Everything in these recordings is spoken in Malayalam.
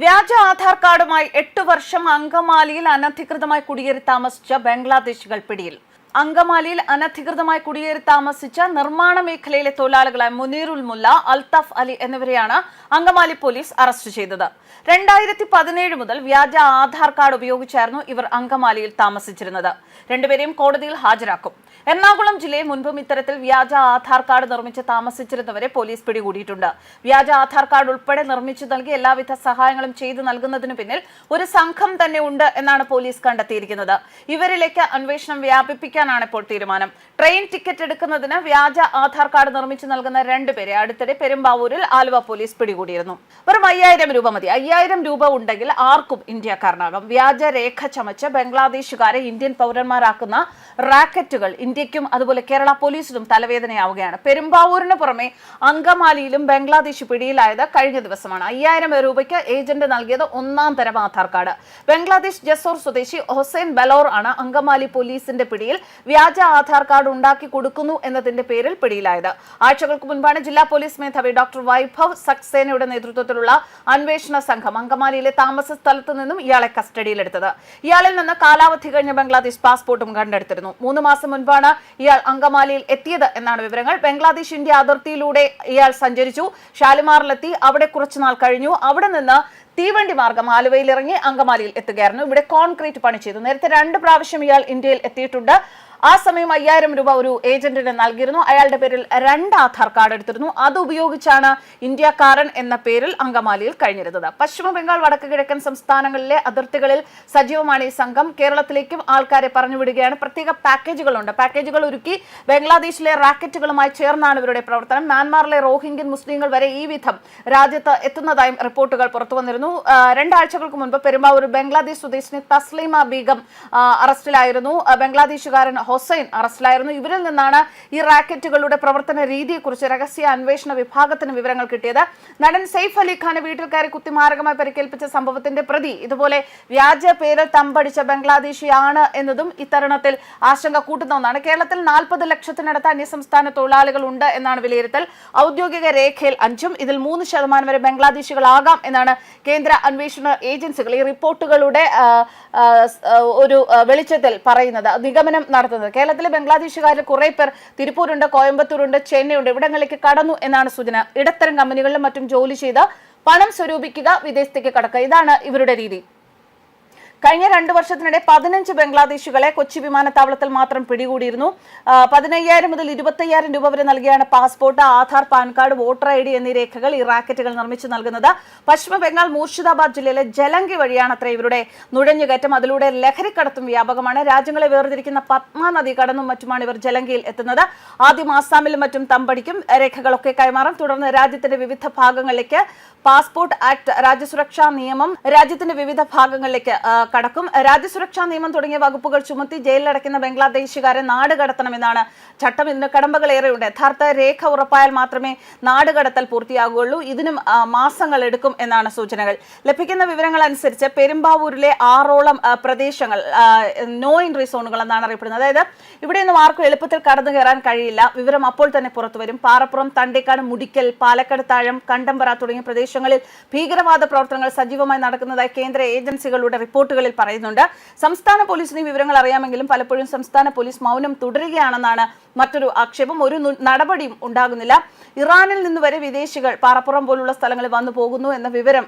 വ്യാജ ആധാർ കാർഡുമായി എട്ടു വർഷം അങ്കമാലിയിൽ അനധികൃതമായി കുടിയേറി താമസിച്ച ബംഗ്ലാദേശികൾ പിടിയിൽ. അങ്കമാലിയിൽ അനധികൃതമായി കുടിയേറി താമസിച്ച നിർമ്മാണ മേഖലയിലെ തൊഴിലാളികളായ മുനീറുൽ മുല്ല അൽത്തഫ് അലി എന്നിവരെയാണ് അങ്കമാലി പോലീസ് അറസ്റ്റ് ചെയ്തത്. രണ്ടായിരത്തി പതിനേഴ് മുതൽ വ്യാജ ആധാർ കാർഡ് ഉപയോഗിച്ചായിരുന്നു ഇവർ അങ്കമാലിയിൽ താമസിച്ചിരുന്നത്. രണ്ടുപേരെയും കോടതിയിൽ ഹാജരാക്കും. എറണാകുളം ജില്ലയിൽ മുൻപും ഇത്തരത്തിൽ വ്യാജ ആധാർ കാർഡ് നിർമ്മിച്ച് താമസിച്ചിരുന്നവരെ പോലീസ് പിടികൂടിയിട്ടുണ്ട്. വ്യാജ ആധാർ കാർഡ് ഉൾപ്പെടെ നിർമ്മിച്ചു നൽകി എല്ലാവിധ സഹായങ്ങളും ചെയ്തു നൽകുന്നതിന് പിന്നിൽ ഒരു സംഘം തന്നെ ഉണ്ട് എന്നാണ് പോലീസ് കണ്ടെത്തിയിരിക്കുന്നത്. ഇവരിലേക്ക് അന്വേഷണം വ്യാപിപ്പിക്കാനാണ് ഇപ്പോൾ തീരുമാനം. ട്രെയിൻ ടിക്കറ്റ് എടുക്കുന്നതിന് വ്യാജ ആധാർ കാർഡ് നിർമ്മിച്ചു നൽകുന്ന രണ്ടുപേരെ അടുത്തിടെ പെരുമ്പാവൂരിൽ ആലുവ പോലീസ് പിടികൂടിയിരുന്നു. വെറും അയ്യായിരം രൂപ മതി. അയ്യായിരം രൂപ ഉണ്ടെങ്കിൽ ആർക്കും ഇന്ത്യക്കാരനാകും. വ്യാജ രേഖ ചമച്ച് ബംഗ്ലാദേശുകാരെ ഇന്ത്യൻ പൗരന്മാരാക്കുന്ന റാക്കറ്റുകൾ ഇന്ത്യക്കും അതുപോലെ കേരള പോലീസിനും തലവേദനയാവുകയാണ്. പെരുമ്പാവൂരിന് പുറമെ അങ്കമാലിയിലും ബംഗ്ലാദേശ് പിടിയിലായത് കഴിഞ്ഞ ദിവസമാണ്. അയ്യായിരം രൂപയ്ക്ക് ഏജന്റ് നൽകിയത് ഒന്നാം തരം ആധാർ കാർഡ്. ബംഗ്ലാദേശ് ജസോർ സ്വദേശി ഹൊസൈൻ ബലോർ ആണ് അങ്കമാലി പോലീസിന്റെ പിടിയിൽ വ്യാജ ആധാർ കാർഡ് ഉണ്ടാക്കി കൊടുക്കുന്നു എന്നതിന്റെ പേരിൽ പിടിയിലായത്. ആഴ്ചകൾക്ക് മുൻപാണ് ജില്ലാ പോലീസ് മേധാവി ഡോക്ടർ വൈഭവ് സക്സേനയുടെ നേതൃത്വത്തിലുള്ള അന്വേഷണ സംഘം അങ്കമാലിയിലെ താമസ സ്ഥലത്ത് നിന്നും ഇയാളെ കസ്റ്റഡിയിലെടുത്തത്. ഇയാളിൽ നിന്ന് കാലാവധി കഴിഞ്ഞ ബംഗ്ലാദേശ് പാസ്പോർട്ടും കണ്ടെടുത്തിരുന്നു. മൂന്ന് മാസം മുൻപാണ് ഇയാൾ അങ്കമാലിയിൽ എത്തിയത് എന്നാണ് വിവരങ്ങൾ. ബംഗ്ലാദേശ് ഇന്ത്യ അതിർത്തിയിലൂടെ ഇയാൾ സഞ്ചരിച്ചു. ഷാലിമാറിലെത്തി. അവിടെ കുറച്ചുനാൾ കഴിഞ്ഞു. അവിടെ നിന്ന് തീവണ്ടി മാർഗം ആലുവയിൽ ഇറങ്ങി അങ്കമാലിയിൽ എത്തുകയായിരുന്നു. ഇവിടെ കോൺക്രീറ്റ് പണി ചെയ്തു. നേരത്തെ രണ്ട് പ്രാവശ്യം ഇയാൾ ഇന്ത്യയിൽ എത്തിയിട്ടുണ്ട്. ആ സമയം അയ്യായിരം രൂപ ഒരു ഏജന്റിന് നൽകിയിരുന്നു. അയാളുടെ പേരിൽ രണ്ട് ആധാർ കാർഡ് എടുത്തിരുന്നു. അത് ഉപയോഗിച്ചാണ് ഇന്ത്യക്കാരൻ എന്ന പേരിൽ അങ്കമാലിയിൽ കഴിഞ്ഞിരുന്നത്. പശ്ചിമ ബംഗാൾ വടക്ക് കിഴക്കൻ സംസ്ഥാനങ്ങളിലെ അതിർത്തികളിൽ സജീവമാണ് ഈ സംഘം. കേരളത്തിലേക്കും ആൾക്കാരെ പറഞ്ഞുവിടുകയാണ്. പ്രത്യേക പാക്കേജുകളുണ്ട്. പാക്കേജുകൾ ഒരുക്കി ബംഗ്ലാദേശിലെ റാക്കറ്റുകളുമായി ചേർന്നാണ് ഇവരുടെ പ്രവർത്തനം. മ്യാൻമാറിലെ റോഹിംഗ്യൻ മുസ്ലിങ്ങൾ വരെ ഈ വിധം രാജ്യത്ത് എത്തുന്നതായും റിപ്പോർട്ടുകൾ പുറത്തു വന്നിരുന്നു. രണ്ടാഴ്ചകൾക്ക് മുൻപ് പെരുമ്പാവൂർ ബംഗ്ലാദേശ് സ്വദേശിനി തസ്ലീമ ബീഗം അറസ്റ്റിലായിരുന്നു. ബംഗ്ലാദേശുകാരൻ ഹൊസൈൻ അറസ്റ്റിലായിരുന്നു. ഇവരിൽ നിന്നാണ് ഈ റാക്കറ്റുകളുടെ പ്രവർത്തന രീതിയെക്കുറിച്ച് രഹസ്യ അന്വേഷണ വിഭാഗത്തിന് വിവരങ്ങൾ കിട്ടിയത്. നടൻ സെയ്ഫ് അലി ഖാനെ വീട്ടിൽ കയറി കുത്തി മാരകമായി പരിക്കേൽപ്പിച്ച സംഭവത്തിന്റെ പ്രതി ഇതുപോലെ വ്യാജ പേരിൽ തമ്പടിച്ച ബംഗ്ലാദേശിയാണ് എന്നതും ഇത്തരണത്തിൽ ആശങ്ക കൂട്ടുന്ന ഒന്നാണ്. കേരളത്തിൽ നാൽപ്പത് ലക്ഷത്തിനടുത്ത് അന്യസംസ്ഥാന തൊഴിലാളികൾ ഉണ്ട് എന്നാണ് വിലയിരുത്തൽ. ഔദ്യോഗിക രേഖയിൽ അഞ്ചും ഇതിൽ മൂന്ന് ശതമാനം വരെ ബംഗ്ലാദേശികളാകാം എന്നാണ് കേന്ദ്ര അന്വേഷണ ഏജൻസികൾ ഈ റിപ്പോർട്ടുകളുടെ ഒരു വെളിച്ചത്തിൽ പറയുന്നത്. നിഗമനം നടത്തുന്നത് കേരളത്തിലെ ബംഗ്ലാദേശുകാരിൽ കുറെ പേർ തിരുപ്പൂരുണ്ട് കോയമ്പത്തൂരുണ്ട് ചെന്നൈയുണ്ട്. ഇവിടങ്ങളിലേക്ക് കടന്നു എന്നാണ് സൂചന. ഇടത്തരം കമ്പനികളിലും മറ്റും ജോലി ചെയ്ത് പണം സ്വരൂപിക്കുക വിദേശത്തേക്ക് കടക്കുക. ഇതാണ് ഇവരുടെ രീതി. കഴിഞ്ഞ രണ്ടു വർഷത്തിനിടെ പതിനഞ്ച് ബംഗ്ലാദേശികളെ കൊച്ചി വിമാനത്താവളത്തിൽ മാത്രം പിടികൂടിയിരുന്നു. പതിനയ്യായിരം മുതൽ ഇരുപത്തയ്യായിരം രൂപ വരെ നൽകിയാണ് passport Aadhaar PAN card voter I D എന്നീ രേഖകൾ ഈ റാക്കറ്റുകൾ നിർമ്മിച്ചു നൽകുന്നത്. പശ്ചിമ ബംഗാൾ മൂർഷിദാബാദ് ജില്ലയിലെ ജലങ്കി വഴിയാണ് അത്ര ഇവരുടെ നുഴഞ്ഞുകയറ്റം. അതിലൂടെ ലഹരിക്കടത്തും വ്യാപകമാണ്. രാജ്യങ്ങളെ വേർതിരിക്കുന്ന പത്മ നദി കടന്നും മറ്റുമാണ് ഇവർ ജലങ്കിയിൽ എത്തുന്നത്. ആദ്യം ആസാമിലും മറ്റും തമ്പടിക്കും രേഖകളൊക്കെ കൈമാറും. തുടർന്ന് രാജ്യത്തിന്റെ വിവിധ ഭാഗങ്ങളിലേക്ക് പാസ്പോർട്ട് ആക്ട് രാജ്യസുരക്ഷാ നിയമം രാജ്യത്തിന്റെ വിവിധ ഭാഗങ്ങളിലേക്ക് കടക്കും. രാജ്യസുരക്ഷാ നിയമം തുടങ്ങിയ വകുപ്പുകൾ ചുമത്തി ജയിലിലടയ്ക്കുന്ന ബംഗ്ലാദേശുകാരെ നാട് കടത്തണമെന്നാണ് ചട്ടം. ഇതിന് കടമ്പകളേറെയുണ്ട് യഥാർത്ഥ രേഖ ഉറപ്പായാൽ മാത്രമേ നാട് കടത്തൽ പൂർത്തിയാകുകയുള്ളൂ. ഇതിനും മാസങ്ങൾ എടുക്കും എന്നാണ് സൂചനകൾ. ലഭിക്കുന്ന വിവരങ്ങൾ അനുസരിച്ച് പെരുമ്പാവൂരിലെ ആറോളം പ്രദേശങ്ങൾ നോ എൻട്രി സോണുകൾ എന്നാണ് അറിയപ്പെടുന്നത്. അതായത് ഇവിടെ നിന്നും ആർക്കും എളുപ്പത്തിൽ കടന്നു കയറാൻ കഴിയില്ല. വിവരം അപ്പോൾ തന്നെ പുറത്തുവരും പാറപ്പുറം തണ്ടേക്കാട് മുടിക്കൽ പാലക്കാട് താഴം കണ്ടമ്പറ തുടങ്ങിയ പ്രദേശങ്ങളിൽ ഭീകരവാദ പ്രവർത്തനങ്ങൾ സജീവമായി നടക്കുന്നതായി കേന്ദ്ര ഏജൻസികളുടെ റിപ്പോർട്ടുകളിൽ പറയുന്നുണ്ട്. സംസ്ഥാന പോലീസിന് വിവരങ്ങൾ അറിയാമെങ്കിലും പലപ്പോഴും സംസ്ഥാന പോലീസ് മൗനം തുടരുകയാണെന്നാണ് മറ്റൊരു ആക്ഷേപം. ഒരു നടപടിയും ഉണ്ടാകുന്നില്ല. ഇറാനിൽ നിന്ന് വരെ വിദേശികൾ പാറപ്പുറം പോലുള്ള സ്ഥലങ്ങളിൽ വന്നു പോകുന്നു എന്ന വിവരം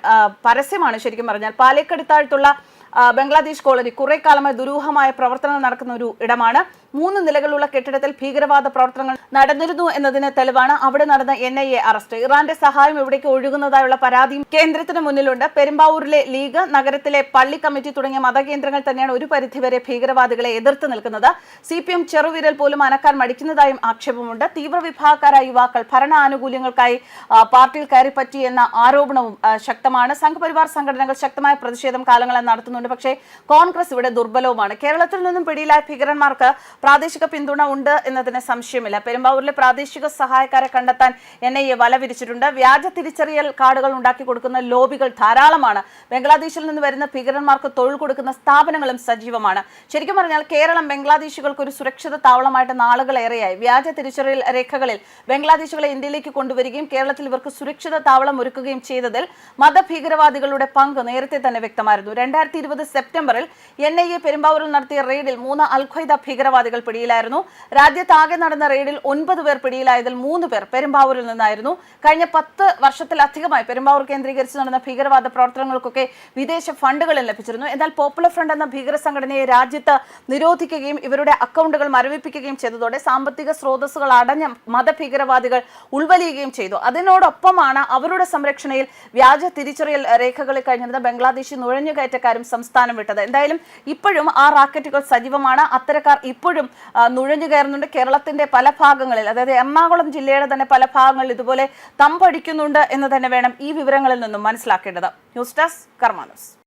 പരസ്യമാണ് ശരിക്കും പറഞ്ഞാൽ. പാലക്കടുത്താഴ്ത്തുള്ള ആ, ബംഗ്ലാദേശ് കോളനി. കുറെ കാലമായി ദുരൂഹമായ പ്രവർത്തനങ്ങൾ നടക്കുന്ന ഒരു ഇടമാണ്. മൂന്ന് നിലകളുള്ള കെട്ടിടത്തിൽ ഭീകരവാദ പ്രവർത്തനങ്ങൾ നടന്നിരുന്നു എന്നതിന് തെളിവാണ് അവിടെ നടന്ന എൻ ഐ എ അറസ്റ്റ്. ഇറാന്റെ സഹായം ഇവിടേക്ക് ഒഴുകുന്നതായുള്ള പരാതിയും കേന്ദ്രത്തിന് മുന്നിലുണ്ട്. പെരുമ്പാവൂരിലെ ലീഗ് നഗരത്തിലെ പള്ളി കമ്മിറ്റി തുടങ്ങിയ മതകേന്ദ്രങ്ങൾ തന്നെയാണ് ഒരു പരിധിവരെ ഭീകരവാദികളെ എതിർത്ത് നിൽക്കുന്നത്. സി പി എം ചെറുവിരൽ പോലും അനക്കാൻ മടിക്കുന്നതായും ആക്ഷേപമുണ്ട്. തീവ്രവിഭാഗക്കാരായ യുവാക്കൾ ഭരണ ആനുകൂല്യങ്ങൾക്കായി പാർട്ടിയിൽ കയറിപ്പറ്റി എന്ന ആരോപണവും ശക്തമാണ്. സംഘപരിവാർ സംഘടനകൾ ശക്തമായ പ്രതിഷേധം കാലങ്ങളെ കാലങ്ങളായി നടത്തുന്നുണ്ട് പക്ഷേ കോൺഗ്രസ് ഇവിടെ ദുർബലവുമാണ്. കേരളത്തിൽ നിന്നും പിടിയിലായ ഭീകരന്മാർക്ക് പ്രാദേശിക പിന്തുണ ഉണ്ട് എന്നതിന് സംശയമില്ല. പെരുമ്പാവൂരിലെ പ്രാദേശിക സഹായക്കാരെ കണ്ടെത്താൻ എൻ ഐ എ വല വിരിച്ചിട്ടുണ്ട് വ്യാജ തിരിച്ചറിയൽ കാർഡുകൾ ഉണ്ടാക്കി കൊടുക്കുന്ന ലോബികൾ ധാരാളമാണ്. ബംഗ്ലാദേശിൽ നിന്ന് വരുന്ന ഭീകരന്മാർക്ക് തൊഴിൽ കൊടുക്കുന്ന സ്ഥാപനങ്ങളും സജീവമാണ്. ശരിക്കും പറഞ്ഞാൽ കേരളം ബംഗ്ലാദേശികൾക്ക് ഒരു സുരക്ഷിത താവളമായിട്ട് നാളുകളേറെയായി. വ്യാജ തിരിച്ചറിയൽ രേഖകളിൽ ബംഗ്ലാദേശികളെ ഇന്ത്യയിലേക്ക് കൊണ്ടുവരികയും കേരളത്തിൽ ഇവർക്ക് സുരക്ഷിത താവളം ഒരുക്കുകയും ചെയ്തതിൽ മതഭീകരവാദികളുടെ പങ്ക് നേരത്തെ തന്നെ വ്യക്തമായിരുന്നു. രണ്ടായിരത്തി ഇരുപത് സെപ്റ്റംബറിൽ എൻ ഐ എ പെരുമ്പാവൂരിൽ നടത്തിയ റെയ്ഡിൽ മൂന്ന് അൽഖ്വയ്ദ ഭീകരവാദികൾ പിടിയിലായിരുന്നു. രാജ്യത്താകെ നടന്ന റെയ്ഡിൽ ഒൻപത് പേർ പിടിയിലായതിൽ മൂന്ന് പേർ പെരുമ്പാവൂരിൽ നിന്നായിരുന്നു. കഴിഞ്ഞ പത്ത് വർഷത്തിലധികമായി പെരുമ്പാവൂർ കേന്ദ്രീകരിച്ച് നടന്ന ഭീകരവാദ പ്രവർത്തനങ്ങൾക്കൊക്കെ വിദേശ ഫണ്ടുകളും ലഭിച്ചിരുന്നു. എന്നാൽ പോപ്പുലർ ഫ്രണ്ട് എന്ന ഭീകര സംഘടനയെ രാജ്യത്ത് നിരോധിക്കുകയും ഇവരുടെ അക്കൗണ്ടുകൾ മരവിപ്പിക്കുകയും ചെയ്തതോടെ സാമ്പത്തിക സ്രോതസ്സുകൾ അടഞ്ഞ മതഭീകരവാദികൾ ഉൾവലിയുകയും ചെയ്തു. അതിനോടൊപ്പമാണ് അവരുടെ സംരക്ഷണയിൽ വ്യാജ തിരിച്ചറിയൽ രേഖകളിൽ കഴിഞ്ഞിരുന്ന ബംഗ്ലാദേശി നുഴഞ്ഞുകയറ്റക്കാരും സംസ്ഥാനം വിട്ടത്. എന്തായാലും ഇപ്പോഴും ആ റാക്കറ്റുകൾ സജീവമാണ്. അത്തരക്കാർ ഇപ്പോഴും നുഴഞ്ഞു കയറുന്നുണ്ട്. കേരളത്തിന്റെ പല ഭാഗങ്ങളിൽ അതായത് എറണാകുളം ജില്ലയുടെ തന്നെ പല ഭാഗങ്ങളിൽ ഇതുപോലെ തമ്പടിക്കുന്നുണ്ട് എന്ന് തന്നെ വേണം ഈ വിവരങ്ങളിൽ നിന്നും മനസ്സിലാക്കേണ്ടത്. News desk കർമാനോസ്